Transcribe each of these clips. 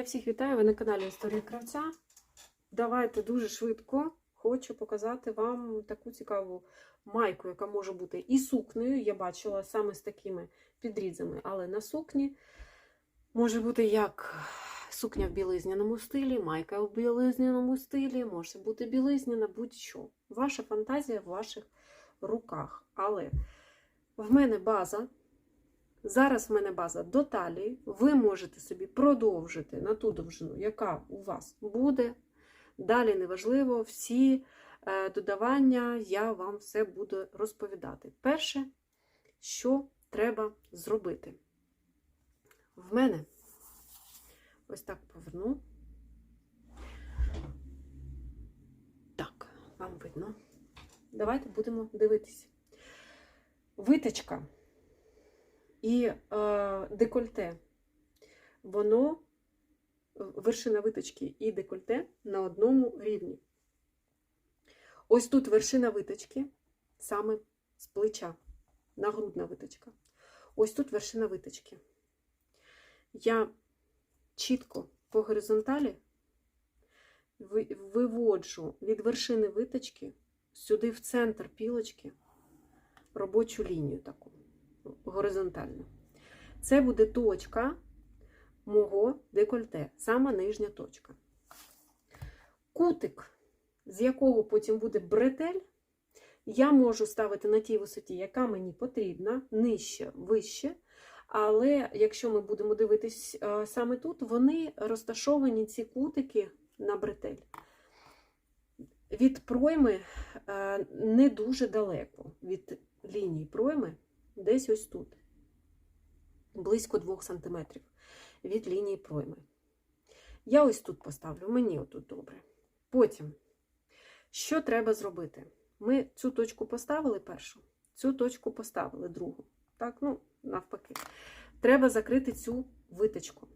Я всіх вітаю, ви на каналі Історія Кравця. Давайте дуже швидко хочу показати вам таку цікаву майку, яка може бути і сукнею. Я бачила саме з такими підрізами, але на сукні може бути як сукня в білизняному стилі, майка в білизняному стилі, може бути білизняна, будь-що. Ваша фантазія в ваших руках. Але в мене база. Зараз в мене база до талії. Ви можете собі продовжити на ту довжину, яка у вас буде. Далі неважливо, всі е, додавання я вам все буду розповідати. Перше, що треба зробити. В мене ось так поверну. Так, вам видно. Давайте будемо дивитися. Виточка і е, декольте, воно, вершина виточки і декольте на одному рівні. Ось тут вершина виточки, саме з плеча, нагрудна виточка. Ось тут вершина виточки. Я чітко по горизонталі виводжу від вершини виточки сюди в центр пілочки робочу лінію таку горизонтально. Це буде точка мого декольте, сама нижня точка. Кутик, з якого потім буде бретель, я можу ставити на тій висоті, яка мені потрібна, нижче, вище. Але якщо ми будемо дивитись е, саме тут, вони розташовані, ці кутики на бретель. Від пройми е, не дуже далеко від лінії пройми десь ось тут, близько 2 см від лінії пройми. Я ось тут поставлю, мені отут добре. Потім, що треба зробити? Ми цю точку поставили першу, цю точку поставили другу. Так, ну, навпаки. Треба закрити цю виточку.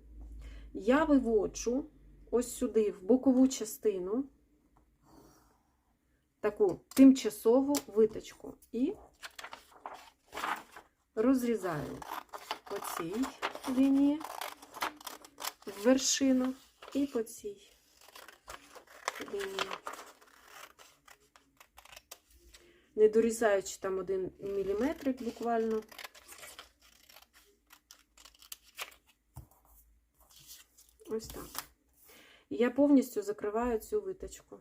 Я виводжу ось сюди, в бокову частину, таку тимчасову виточку. І розрізаю по цій лінії в вершину і по цій лінії. Не дорізаючи там один міліметрик буквально. Ось так. І я повністю закриваю цю виточку.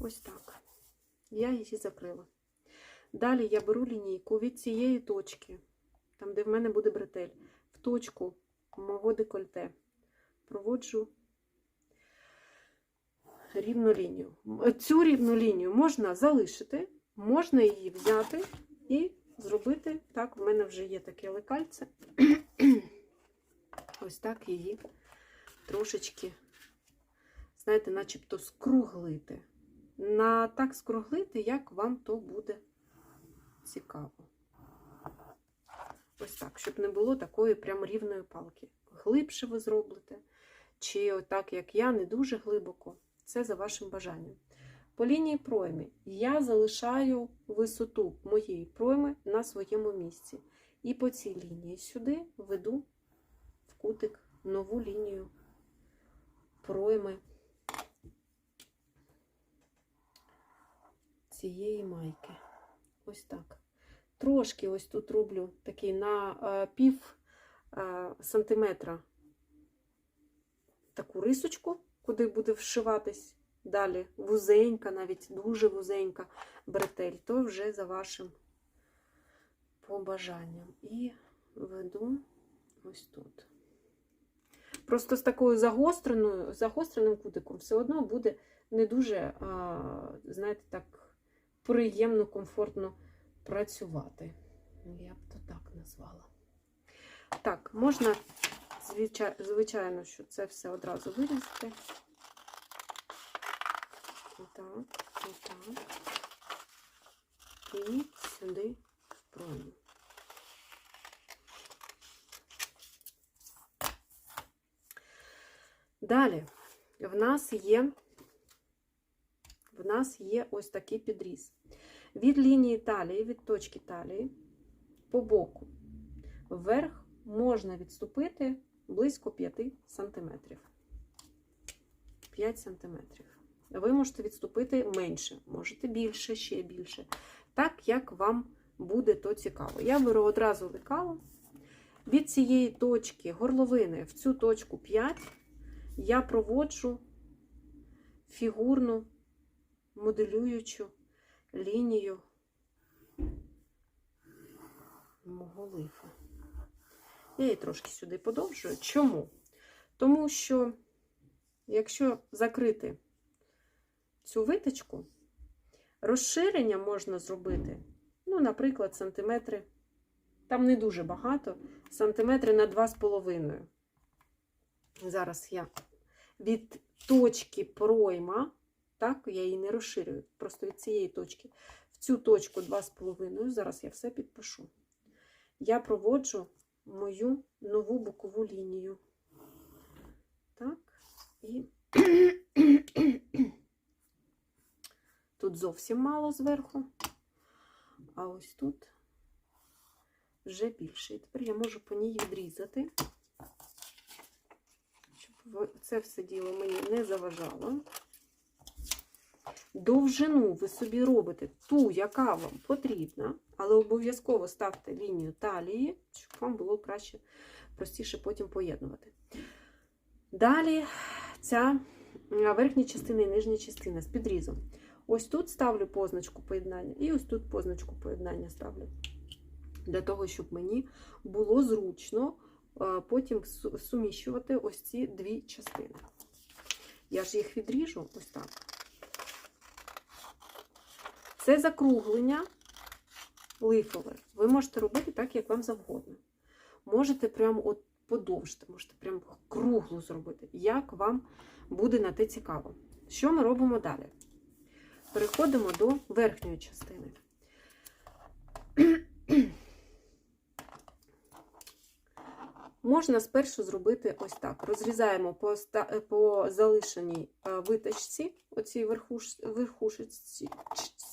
Ось так. Я її закрила. Далі я беру лінійку від цієї точки, там, де в мене буде бретель, в точку мого декольте. Проводжу рівну лінію. Цю рівну лінію можна залишити, можна її взяти і зробити. Так, в мене вже є таке лекальце. Ось так її трошечки, знаєте, начебто скруглити на так скруглити, як вам то буде цікаво. Ось так, щоб не було такої прям рівної палки. Глибше ви зробите, чи отак, як я, не дуже глибоко. Це за вашим бажанням. По лінії пройми я залишаю висоту моєї пройми на своєму місці. І по цій лінії сюди веду в кутик нову лінію пройми. Цієї майки. Ось так. Трошки ось тут роблю такий на е, пів е, сантиметра таку рисочку, куди буде вшиватись далі вузенька, навіть дуже вузенька бретель, то вже за вашим побажанням. І веду ось тут. Просто з такою загостреною, загостреним кутиком все одно буде не дуже, знаєте, так приємно, комфортно працювати. Я б то так назвала. Так, можна, звичайно, що це все одразу вирізати. Отак, отак. І сюди в пройму. Далі в нас є в нас є ось такий підріз. Від лінії талії, від точки талії, по боку. Вверх можна відступити близько 5 см. 5 см. Ви можете відступити менше, можете більше, ще більше. Так, як вам буде то цікаво. Я беру одразу лекало. Від цієї точки горловини в цю точку 5 я проводжу фігурну моделюючу лінію мого лифа. Я її трошки сюди подовжую. Чому? Тому що, якщо закрити цю виточку, розширення можна зробити, ну, наприклад, сантиметри, там не дуже багато, сантиметри на 2,5. Зараз я від точки пройма, так, я її не розширюю, просто від цієї точки. В цю точку 2,5, зараз я все підпишу. Я проводжу мою нову бокову лінію. Так, і тут зовсім мало зверху, а ось тут вже більше. І тепер я можу по ній відрізати, щоб це все діло мені не заважало. Довжину ви собі робите ту, яка вам потрібна, але обов'язково ставте лінію талії, щоб вам було краще, простіше потім поєднувати. Далі ця верхня частина і нижня частина з підрізом. Ось тут ставлю позначку поєднання, і ось тут позначку поєднання ставлю. Для того, щоб мені було зручно потім суміщувати ось ці дві частини. Я ж їх відріжу ось так. Це закруглення лифове. Ви можете робити так, як вам завгодно. Можете прямо от подовжити, можете прямо круглу зробити, як вам буде на те цікаво. Що ми робимо далі? Переходимо до верхньої частини. Можна спершу зробити ось так. Розрізаємо по по залишеній витачці, оцій верхуш,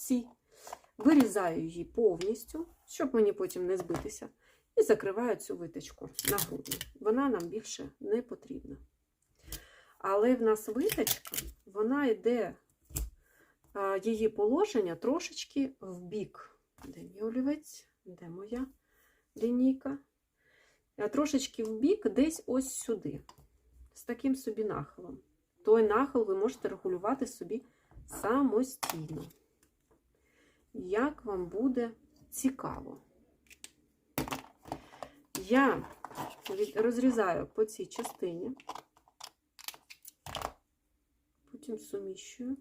верхушечці, вирізаю її повністю, щоб мені потім не збитися, і закриваю цю виточку на грудні. Вона нам більше не потрібна. Але в нас виточка, вона йде, її положення трошечки в бік. Де мій олівець? Де моя лінійка? трошечки в бік, десь ось сюди, з таким собі нахилом. Той нахил ви можете регулювати собі самостійно. Як вам буде цікаво. Я розрізаю по цій частині, потім суміщую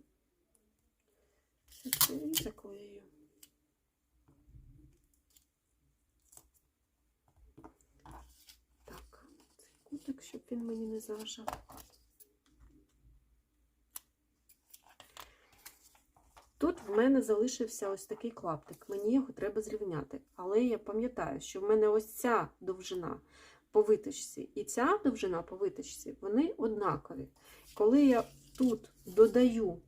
і заклею. кутик, щоб він мені не заважав. Тут в мене залишився ось такий клаптик, мені його треба зрівняти. Але я пам'ятаю, що в мене ось ця довжина по виточці і ця довжина по виточці, вони однакові. Коли я тут додаю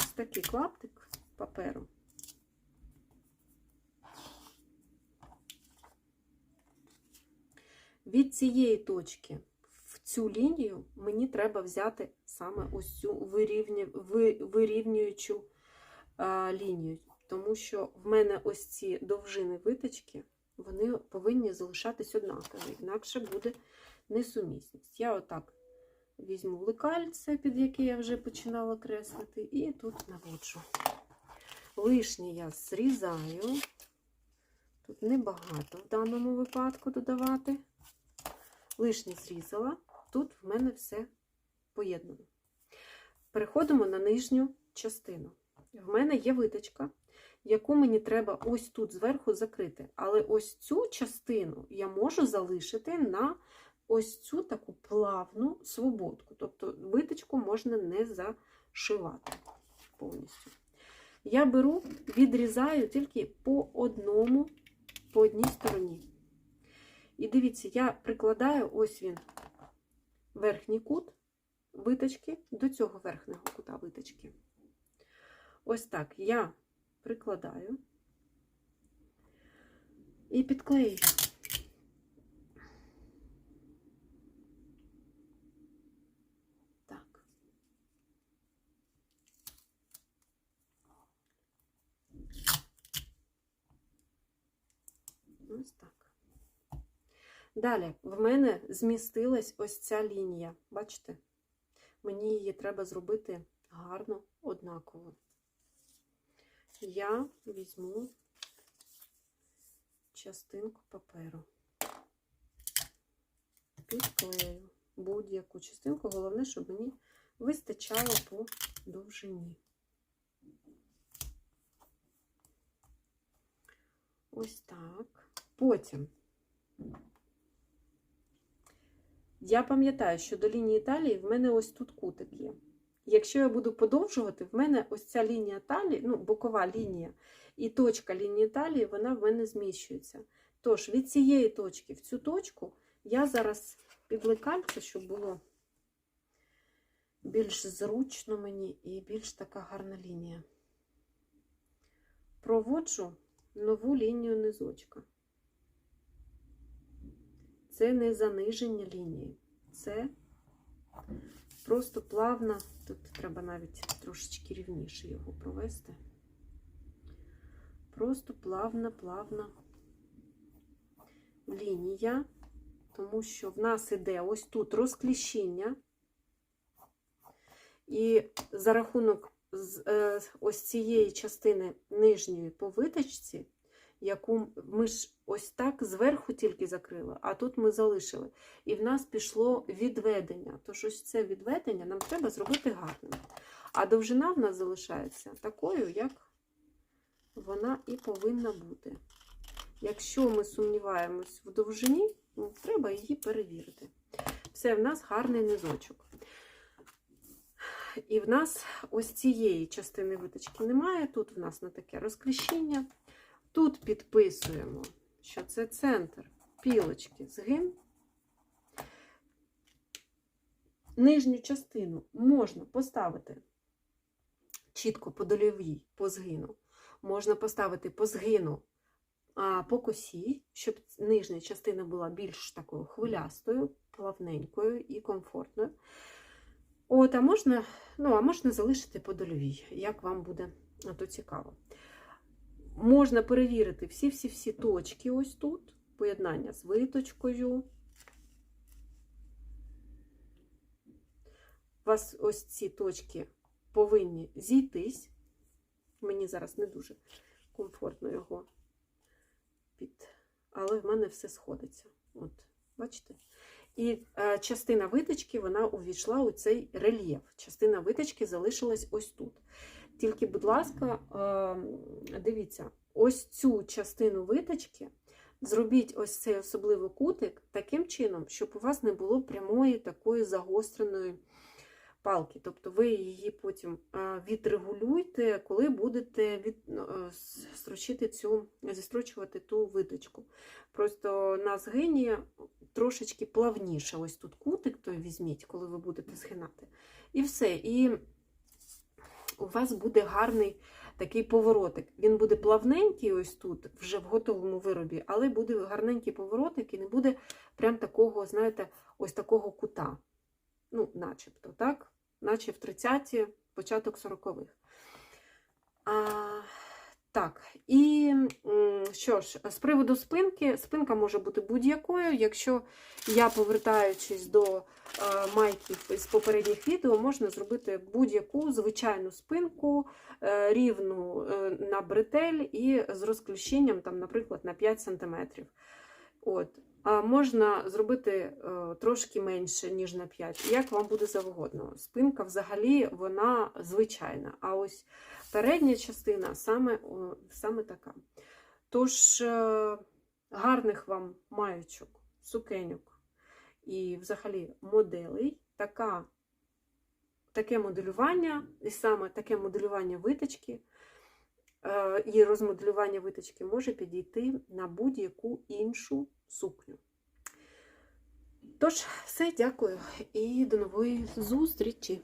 ось такий клаптик паперу, Від цієї точки цю лінію мені треба взяти саме ось цю вирівню, вирівнюючу а, лінію, тому що в мене ось ці довжини виточки, вони повинні залишатись однакові, інакше буде несумісність. Я отак візьму лекальце, під яке я вже починала креслити, і тут наводжу. Лишнє я зрізаю. Тут небагато в даному випадку додавати лишнє зрізала, тут в мене все поєднано. Переходимо на нижню частину. В мене є виточка, яку мені треба ось тут зверху закрити. Але ось цю частину я можу залишити на ось цю таку плавну свободку. Тобто виточку можна не зашивати повністю. Я беру, відрізаю тільки по одному, по одній стороні. І дивіться, я прикладаю ось він, верхній кут виточки до цього верхнього кута виточки. Ось так я прикладаю і підклею. Так. Ось так. Далі в мене змістилась ось ця лінія. Бачите? Мені її треба зробити гарно, однаково. Я візьму частинку паперу. Підклею будь-яку частинку. Головне, щоб мені вистачало по довжині. Ось так. Потім я пам'ятаю, що до лінії талії в мене ось тут кутик є. Якщо я буду подовжувати, в мене ось ця лінія талії, ну, бокова лінія і точка лінії талії, вона в мене зміщується. Тож, від цієї точки в цю точку я зараз підлекальцю, щоб було більш зручно мені і більш така гарна лінія. Проводжу нову лінію низочка. Це не заниження лінії, це просто плавно, тут треба навіть трошечки рівніше його провести. Просто плавна, плавна лінія, тому що в нас іде ось тут розкліщення, і за рахунок е, ось цієї частини нижньої по виточці, яку ми ж ось так зверху тільки закрили, а тут ми залишили. І в нас пішло відведення. Тож ось це відведення нам треба зробити гарним. А довжина в нас залишається такою, як вона і повинна бути. Якщо ми сумніваємось в довжині, ну, треба її перевірити. Все, в нас гарний низочок. І в нас ось цієї частини виточки немає. Тут в нас на таке розкліщення. Тут підписуємо, що це центр пілочки згин. Нижню частину можна поставити чітко по дольовій, по згину. Можна поставити по згину а, по косі, щоб нижня частина була більш такою хвилястою, плавненькою і комфортною. От, а можна, ну, а можна залишити по дольовій, як вам буде то цікаво. Можна перевірити всі-всі-всі точки ось тут, поєднання з виточкою. У вас ось ці точки повинні зійтись. Мені зараз не дуже комфортно його під. Але в мене все сходиться. От, бачите? І е, частина виточки вона увійшла у цей рельєф. Частина виточки залишилась ось тут. Тільки, будь ласка, е, дивіться, ось цю частину виточки зробіть ось цей особливий кутик таким чином, щоб у вас не було прямої такої загостреної палки. Тобто ви її потім е, відрегулюйте, коли будете від, е, строчити цю, зістрочувати ту виточку. Просто на згині трошечки плавніше. Ось тут кутик, той візьміть, коли ви будете згинати. І все. І у вас буде гарний такий поворотик. Він буде плавненький, ось тут, вже в готовому виробі, але буде гарненький поворотик і не буде прям такого, знаєте, ось такого кута. Ну, начебто, так? Наче в 30-ті, початок 40-х. А, так, і що ж, з приводу спинки, спинка може бути будь-якою. Якщо я, повертаючись до майків з попередніх відео, можна зробити будь-яку звичайну спинку, е, рівну е, на бретель і з розключенням, там, наприклад, на 5 см. От. Можна зробити е, трошки менше, ніж на 5, як вам буде завгодно. Спинка взагалі вона звичайна. А ось передня частина саме, саме така. Тож, гарних вам маючок, сукеньок і взагалі моделей, така, таке моделювання, і саме таке моделювання виточки і розмоделювання виточки може підійти на будь-яку іншу сукню. Тож, все, дякую і до нової зустрічі!